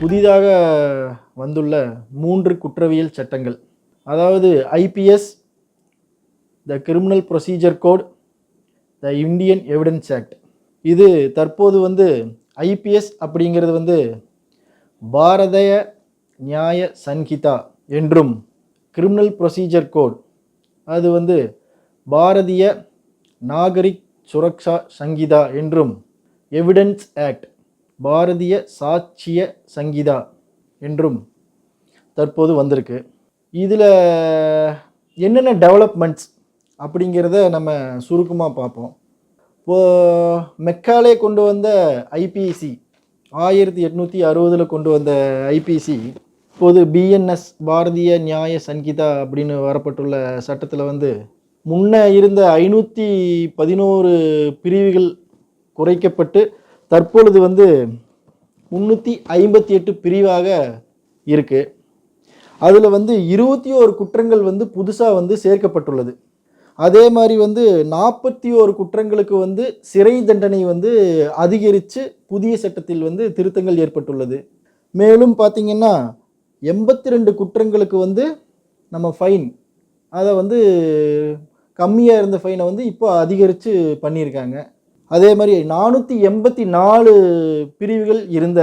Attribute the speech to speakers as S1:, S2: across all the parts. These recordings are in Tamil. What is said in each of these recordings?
S1: புதிதாக வந்துள்ள மூன்று குற்றவியல் சட்டங்கள். அதாவது IPC the criminal procedure code the Indian evidence act இது தற்போது வந்து ஐபிஎஸ் அப்படிங்கிறது வந்து பாரதிய நியாய சன்ஹிதா என்றும் கிரிமினல் ப்ரொசீஜர் கோட் அது வந்து பாரதிய நாகரிக் சுரக்ஷா சங்கீதா என்றும் எவிடன்ஸ் ஆக்ட் பாரதிய சாட்சிய சங்கீதா என்றும் தற்போது வந்திருக்கு. இதில் என்னென்ன டெவலப்மெண்ட்ஸ் அப்படிங்கிறத நம்ம சுருக்கமாக பார்ப்போம். இப்போது மெக்காலே கொண்டு வந்த ஐபிசி ஆயிரத்தி எட்நூற்றி அறுபதில் கொண்டு வந்த ஐபிசி இப்போது பிஎன்எஸ் பாரதிய நியாய சங்கீதா அப்படின்னு வரப்பட்டுள்ள சட்டத்தில் வந்து முன்ன இருந்த ஐநூற்றி பதினோரு பிரிவுகள் குறைக்கப்பட்டு தற்பொழுது வந்து முந்நூற்றி ஐம்பத்தி எட்டு பிரிவாக இருக்குது அதில் வந்து இருபத்தி ஓரு குற்றங்கள் வந்து புதுசாக வந்து சேர்க்கப்பட்டுள்ளது. அதே மாதிரி வந்து நாற்பத்தி ஓரு குற்றங்களுக்கு வந்து சிறை தண்டனை வந்து அதிகரித்து புதிய சட்டத்தில் வந்து திருத்தங்கள் ஏற்பட்டுள்ளது. மேலும் பார்த்திங்கன்னா எண்பத்தி ரெண்டு குற்றங்களுக்கு வந்து நம்ம ஃபைன் அதை வந்து கம்மியாக இருந்த ஃபைனை வந்து இப்போ அதிகரித்து பண்ணியிருக்காங்க. அதே மாதிரி நானூற்றி எண்பத்தி நாலு பிரிவுகள் இருந்த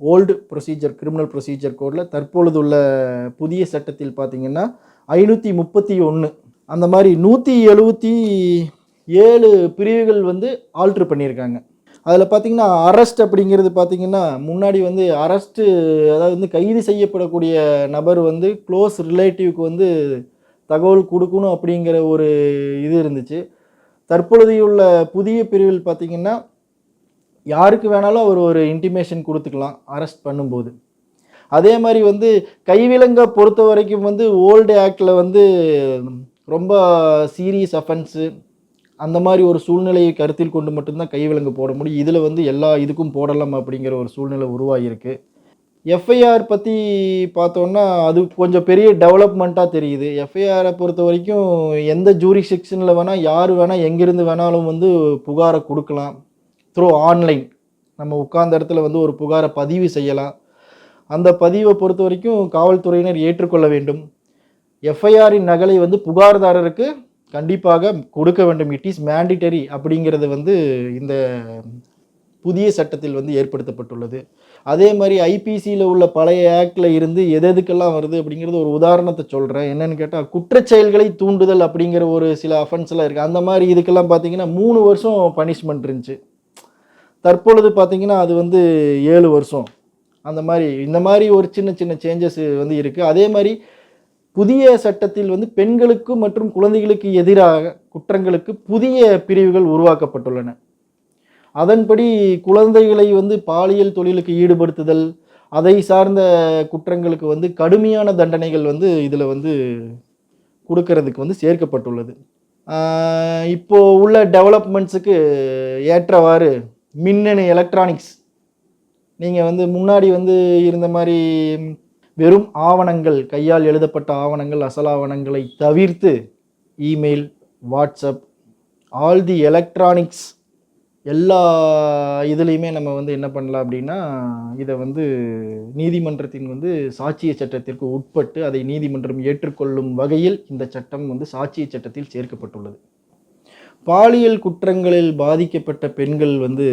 S1: ஓல்டு ப்ரொசீஜர் கிரிமினல் ப்ரொசீஜர் கோடில் தற்பொழுது உள்ள புதிய சட்டத்தில் பார்த்திங்கன்னா ஐநூற்றி முப்பத்தி ஒன்று அந்த மாதிரி நூற்றி எழுபத்தி ஏழு பிரிவுகள் வந்து ஆல்ட்ரு பண்ணியிருக்காங்க. அதில் பார்த்திங்கன்னா அரெஸ்ட் அப்படிங்கிறது பார்த்தீங்கன்னா முன்னாடி வந்து அரெஸ்ட்டு அதாவது வந்து கைது செய்யப்படக்கூடிய நபர் வந்து க்ளோஸ் ரிலேட்டிவ்க்கு வந்து தகவல் கொடுக்கணும் அப்படிங்கிற ஒரு இது இருந்துச்சு. தற்பொழுதையுள்ள புதிய பிரிவில் பார்த்தீங்கன்னா யாருக்கு வேணாலும் அவர் ஒரு இன்டிமேஷன் கொடுத்துக்கலாம் அரெஸ்ட் பண்ணும்போது. அதே மாதிரி வந்து கைவிலங்கை பொறுத்த வரைக்கும் வந்து ஓல்டு ஆக்டில் வந்து ரொம்ப சீரியஸ் அஃபென்ஸு அந்த மாதிரி ஒரு சூழ்நிலையை கருத்தில் கொண்டு மட்டும்தான் கைவிலங்கு போட முடியும். இதில் வந்து எல்லா இதுக்கும் போடலாம் அப்படிங்கிற ஒரு சூழ்நிலை உருவாகியிருக்கு. எஃப்ஐஆர் பற்றி பார்த்தோன்னா அது கொஞ்சம் பெரிய டெவலப்மெண்ட்டாக தெரியுது. எஃப்ஐஆரை பொறுத்த வரைக்கும் எந்த ஜூரி செக்ஷனில் வேணால் யார் வேணால் எங்கேருந்து வேணாலும் வந்து புகாரை கொடுக்கலாம். த்ரூ ஆன்லைன் நம்ம உட்கார்ந்த இடத்துல வந்து ஒரு புகாரை பதிவு செய்யலாம். அந்த பதிவை பொறுத்த வரைக்கும் காவல்துறையினர் ஏற்றுக்கொள்ள வேண்டும். எஃப்ஐஆரின் நகலை வந்து புகார்தாரருக்கு கண்டிப்பாக கொடுக்க வேண்டும். இட் இஸ் மேண்டிட்டரி அப்படிங்கிறது வந்து இந்த புதிய சட்டத்தில் வந்து ஏற்படுத்தப்பட்டுள்ளது. அதே மாதிரி ஐபிசியில் உள்ள பழைய ஆக்டில் இருந்து எது எதுக்கெல்லாம் வருது அப்படிங்கிறது ஒரு உதாரணத்தை சொல்கிறேன் என்னன்னு கேட்டால் குற்றச்செயல்களை தூண்டுதல் அப்படிங்கிற ஒரு சில அஃபென்ஸ்லாம் இருக்குது அந்த மாதிரி இதுக்கெல்லாம் பார்த்தீங்கன்னா மூணு வருஷம் பனிஷ்மெண்ட் இருந்துச்சு. தற்பொழுது பார்த்தீங்கன்னா அது வந்து ஏழு வருஷம். அந்த மாதிரி இந்த மாதிரி ஒரு சின்ன சின்ன சேஞ்சஸ் வந்து இருக்குது அதே மாதிரி புதிய சட்டத்தில் வந்து பெண்களுக்கு மற்றும் குழந்தைகளுக்கு எதிராக குற்றங்களுக்கு புதிய பிரிவுகள் உருவாக்கப்பட்டுள்ளன. அதன்படி குழந்தைகளை வந்து பாலியல் தொழிலுக்கு ஈடுபடுத்துதல் அதை சார்ந்த குற்றங்களுக்கு வந்து கடுமையான தண்டனைகள் வந்து இதில் வந்து கொடுக்கறதுக்கு வந்து சேர்க்கப்பட்டுள்ளது. இப்போ உள்ள டெவலப்மெண்ட்ஸுக்கு ஏற்றவாறு மின்னணு எலக்ட்ரானிக்ஸ் நீங்கள் வந்து முன்னாடி வந்து இருந்த மாதிரி வெறும் ஆவணங்கள் கையால் எழுதப்பட்ட ஆவணங்கள் அசல் ஆவணங்களை தவிர்த்து email WhatsApp all the electronics எல்லா இதுலேயுமே நம்ம வந்து என்ன பண்ணலாம் அப்படின்னா இதை வந்து நீதிமன்றத்தின் வந்து சாட்சிய சட்டத்திற்கு உட்பட்டு அதை நீதிமன்றம் ஏற்றுக்கொள்ளும் வகையில் இந்த சட்டம் வந்து சாட்சிய சட்டத்தில் சேர்க்கப்பட்டுள்ளது. பாலியல் குற்றங்களில் பாதிக்கப்பட்ட பெண்கள் வந்து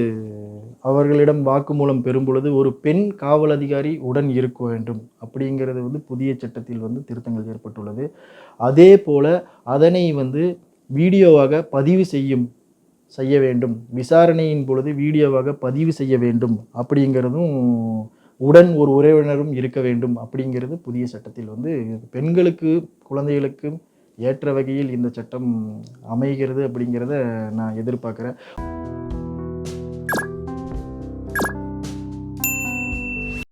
S1: அவர்களிடம் வாக்குமூலம் பெறும் பொழுது ஒரு பெண் காவல் அதிகாரி உடன் இருக்க வேண்டும் அப்படிங்கிறது வந்து புதிய சட்டத்தில் வந்து திருத்தங்கள் ஏற்பட்டுள்ளது. அதே போல அதனை வந்து வீடியோவாக பதிவு செய்யும் செய்ய வேண்டும். விசாரணையின் பொழுது வீடியோவாக பதிவு செய்ய வேண்டும். அப்படிங்கிறதும் உடன் ஒரு உறவினரும் இருக்க வேண்டும். அப்படிங்கிறது புதிய சட்டத்தில் வந்து பெண்களுக்கு குழந்தைகளுக்கு ஏற்ற வகையில் இந்த சட்டம் அமைகிறது அப்படிங்கிறத நான் எதிர்பார்க்குறேன்.